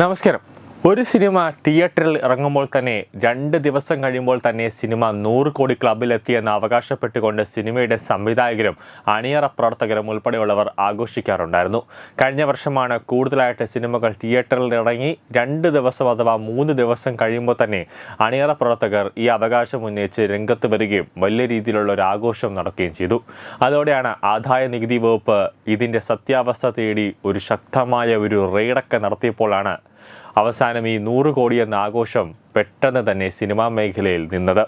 നമസ്കാരം. ഒരു സിനിമ തിയേറ്ററിൽ ഇറങ്ങുമ്പോൾ തന്നെ രണ്ട് ദിവസം കഴിയുമ്പോൾ തന്നെ സിനിമ നൂറ് കോടി ക്ലബിലെത്തിയെന്ന് അവകാശപ്പെട്ടുകൊണ്ട് സിനിമയുടെ സംവിധായകരും അണിയറ പ്രവർത്തകരും ഉൾപ്പെടെയുള്ളവർ ആഘോഷിക്കാറുണ്ടായിരുന്നു. കഴിഞ്ഞ വർഷമാണ് കൂടുതലായിട്ട് സിനിമകൾ തിയേറ്ററിൽ ഇറങ്ങി രണ്ട് ദിവസം അഥവാ മൂന്ന് ദിവസം കഴിയുമ്പോൾ തന്നെ അണിയറ പ്രവർത്തകർ ഈ അവകാശം ഉന്നയിച്ച് രംഗത്ത് വരികയും വലിയ രീതിയിലുള്ള ഒരു ആഘോഷം നടക്കുകയും ചെയ്തു. അതോടെയാണ് ആദായ നികുതി വകുപ്പ് ഇതിന്റെ സത്യാവസ്ഥ തേടി ഒരു ശക്തമായ ഒരു റെയ്ഡൊക്കെ നടത്തിയപ്പോഴാണ് അവസാനം ഈ നൂറ് കോടി എന്ന ആഘോഷം പെട്ടെന്ന് തന്നെ സിനിമാ മേഖലയിൽ നിന്നത്.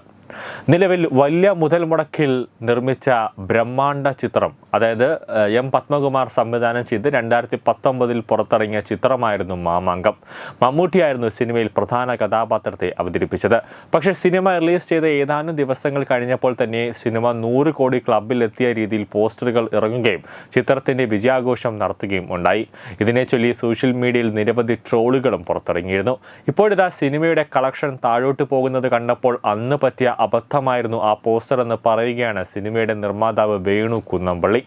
നിലവിൽ വലിയ മുതൽ മുടക്കിൽ നിർമ്മിച്ച ബ്രഹ്മാണ്ഡ ചിത്രം അതായത് എം പത്മകുമാർ സംവിധാനം ചെയ്ത് രണ്ടായിരത്തി പത്തൊമ്പതിൽ പുറത്തിറങ്ങിയ ചിത്രമായിരുന്നു മാമാങ്കം. മമ്മൂട്ടിയായിരുന്നു സിനിമയിൽ പ്രധാന കഥാപാത്രത്തെ അവതരിപ്പിച്ചത്. പക്ഷേ സിനിമ റിലീസ് ചെയ്ത ഏതാനും ദിവസങ്ങൾ കഴിഞ്ഞപ്പോൾ തന്നെ സിനിമ നൂറ് കോടി ക്ലബിൽ എത്തിയ രീതിയിൽ പോസ്റ്ററുകൾ ഇറങ്ങുകയും ചിത്രത്തിന്റെ വിജയാഘോഷം നടത്തുകയും ഉണ്ടായി. ഇതിനെ ചൊല്ലി സോഷ്യൽ മീഡിയയിൽ നിരവധി ട്രോളുകളും പുറത്തിറങ്ങിയിരുന്നു. ഇപ്പോഴിതാ സിനിമയുടെ കളക്ഷൻ താഴോട്ട് പോകുന്നത് കണ്ടപ്പോൾ അന്ന് പറ്റിയ അബദ്ധമായിരുന്നു ആ പോസ്റ്റർ എന്ന് പറയുകയാണ് സിനിമയുടെ നിർമ്മാതാവ് വേണു കുന്നമ്പള്ളി.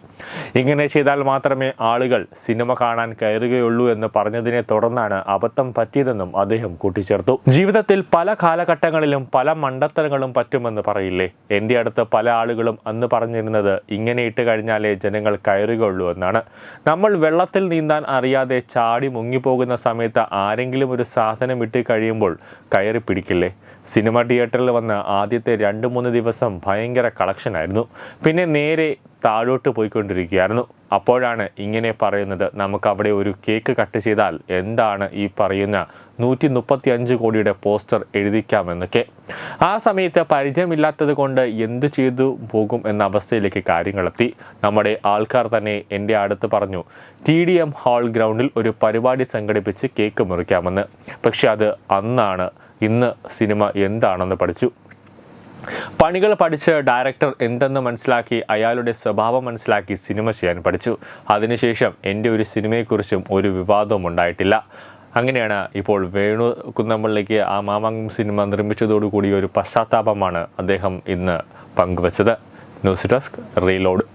ഇങ്ങനെ ചെയ്താൽ മാത്രമേ ആളുകൾ സിനിമ കാണാൻ കയറുകയുള്ളൂ എന്ന് പറഞ്ഞതിനെ തുടർന്നാണ് അബദ്ധം പറ്റിയതെന്നും അദ്ദേഹം കൂട്ടിച്ചേർത്തു. ജീവിതത്തിൽ പല കാലഘട്ടങ്ങളിലും പല മണ്ടത്തരങ്ങളും പറ്റുമെന്ന് പറയില്ലേ? എന്റെ അടുത്ത് പല ആളുകളും അന്ന് പറഞ്ഞിരുന്നത് ഇങ്ങനെ ഇട്ട് കഴിഞ്ഞാലേ ജനങ്ങൾ കയറുകയുള്ളൂ എന്നാണ്. നമ്മൾ വെള്ളത്തിൽ നീന്താൻ അറിയാതെ ചാടി മുങ്ങിപ്പോകുന്ന സമയത്ത് ആരെങ്കിലും ഒരു സാധനം ഇട്ട് കഴിയുമ്പോൾ കയറി പിടിക്കില്ലേ? സിനിമ തിയേറ്ററിൽ വന്ന് ആദ്യത്തെ രണ്ട് മൂന്ന് ദിവസം ഭയങ്കര കളക്ഷനായിരുന്നു പിന്നെ നേരെ താഴോട്ട് പോയിക്കൊണ്ടിരിക്കുകയായിരുന്നു. അപ്പോഴാണ് ഇങ്ങനെ പറയുന്നത് നമുക്ക് അവിടെ ഒരു കേക്ക് കട്ട് ചെയ്താൽ എന്താണ് ഈ പറയുന്ന നൂറ്റി മുപ്പത്തി അഞ്ച് കോടിയുടെ പോസ്റ്റർ എഴുതിക്കാമെന്നൊക്കെ. ആ സമയത്ത് പരിചയമില്ലാത്തത് കൊണ്ട് എന്ത് ചെയ്തു പോകും എന്ന അവസ്ഥയിലേക്ക് കാര്യങ്ങളെത്തി നമ്മുടെ ആൾക്കാർ തന്നെ എന്റെ അടുത്ത് പറഞ്ഞു ടി ഡി എം ഹാൾ ഗ്രൗണ്ടിൽ ഒരു പരിപാടി സംഘടിപ്പിച്ച് കേക്ക് മുറിക്കാമെന്ന്. പക്ഷെ അത് അന്നാണ്. ഇന്ന് സിനിമ എന്താണെന്ന് പഠിച്ചു. പണികൾ പഠിച്ച് ഡയറക്ടർ എന്തെന്ന് മനസ്സിലാക്കി അയാളുടെ സ്വഭാവം മനസ്സിലാക്കി സിനിമ ചെയ്യാൻ പഠിച്ചു. അതിനുശേഷം എന്റെ ഒരു സിനിമയെക്കുറിച്ചും ഒരു വിവാദവും ഉണ്ടായിട്ടില്ല. അങ്ങനെയാണ് ഇപ്പോൾ വേണു കുന്നമ്പള്ളിക്ക് ആ മാമാങ്കം സിനിമ നിർമ്മിച്ചതോടുകൂടി ഒരു പശ്ചാത്താപമാണ് അദ്ദേഹം ഇന്ന് പങ്കുവച്ചത്. News desk reload.